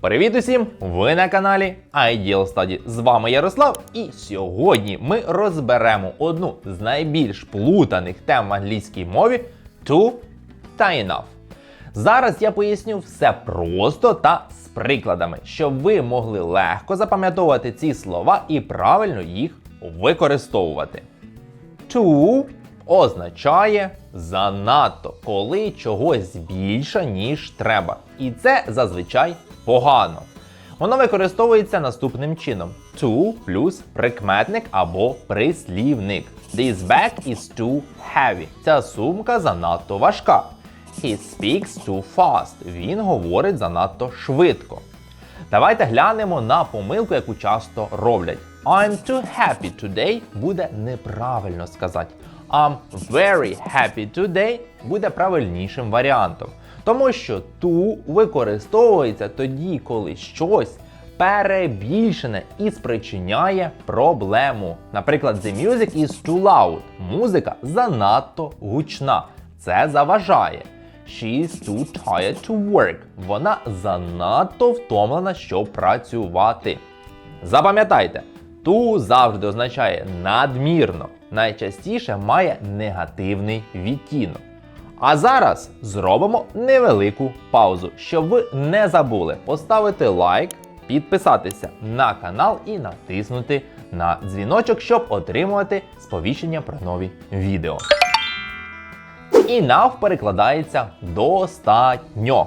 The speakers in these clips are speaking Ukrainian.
Привіт усім! Ви на каналі Ideal Study. З вами Ярослав, і сьогодні ми розберемо одну з найбільш плутаних тем в англійській мові to та enough. Зараз я поясню все просто та з прикладами, щоб ви могли легко запам'ятовувати ці слова і правильно їх використовувати. To означає занадто, коли чогось більше, ніж треба. І це зазвичай погано. Воно використовується наступним чином: to плюс прикметник або прислівник. This bag is too heavy. Ця сумка занадто важка. He speaks too fast. Він говорить занадто швидко. Давайте глянемо на помилку, яку часто роблять. I'm too happy today буде неправильно сказати. I'm very happy today буде правильнішим варіантом. Тому що to використовується тоді, коли щось перебільшене і спричиняє проблему. Наприклад, the music is too loud. Музика занадто гучна. Це заважає. She is too tired to work. Вона занадто втомлена, щоб працювати. Запам'ятайте, to завжди означає надмірно. Найчастіше має негативний відтінок. А зараз зробимо невелику паузу, щоб ви не забули поставити лайк, підписатися на канал і натиснути на дзвіночок, щоб отримувати сповіщення про нові відео. Enough перекладається достатньо.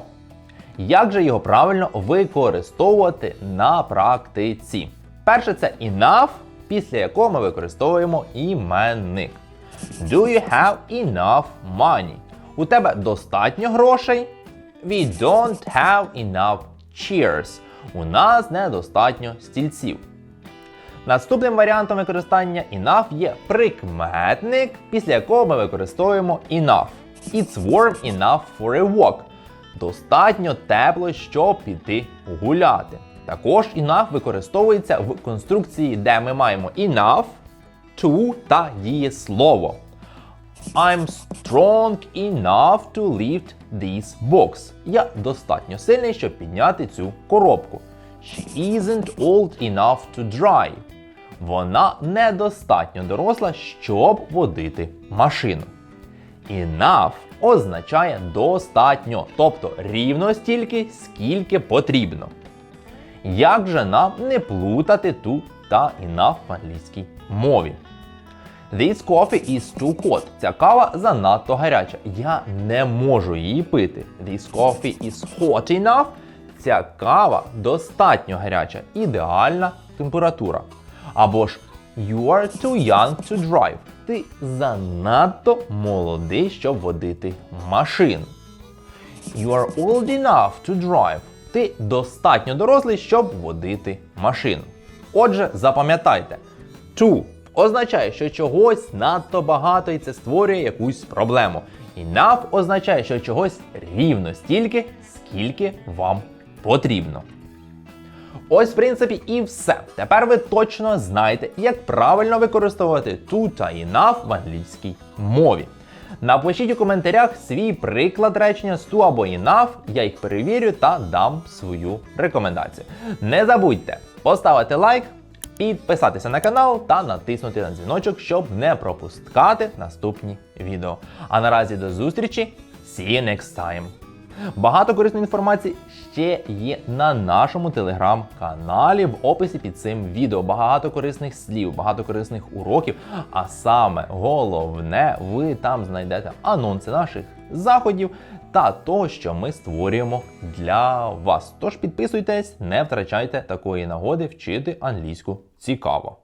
Як же його правильно використовувати на практиці? Перше це enough, після якого ми використовуємо іменник. Do you have enough money? У тебе достатньо грошей? We don't have enough chairs. У нас недостатньо стільців. Наступним варіантом використання enough є прикметник, після якого ми використовуємо enough. It's warm enough for a walk. Достатньо тепло, щоб піти гуляти. Також enough використовується в конструкції, де ми маємо enough, to та дієслово. I'm strong enough to lift this box. Я достатньо сильний, щоб підняти цю коробку. She isn't old enough to drive. Вона недостатньо доросла, щоб водити машину. Enough означає достатньо, тобто рівно стільки, скільки потрібно. Як же нам не плутати ту та enough в англійській мові? This coffee is too hot. Ця кава занадто гаряча. Я не можу її пити. This coffee is hot enough. Ця кава достатньо гаряча. Ідеальна температура. Або ж You are too young to drive. Ти занадто молодий, щоб водити машину. You are old enough to drive. Ти достатньо дорослий, щоб водити машину. Отже, запам'ятайте, to означає, що чогось надто багато і це створює якусь проблему. Enough означає, що чогось рівно стільки, скільки вам потрібно. Ось, в принципі, і все. Тепер ви точно знаєте, як правильно використовувати to та enough в англійській мові. Напишіть у коментарях свій приклад речення з to або enough, я їх перевірю та дам свою рекомендацію. Не забудьте поставити лайк, підписатися на канал та натиснути на дзвіночок, щоб не пропускати наступні відео. А наразі до зустрічі! See you next time! Багато корисної інформації ще є на нашому телеграм-каналі в описі під цим відео. Багато корисних слів, багато корисних уроків. А саме головне, ви там знайдете анонси наших заходів та того, що ми створюємо для вас. Тож підписуйтесь, не втрачайте такої нагоди вчити англійську цікаво.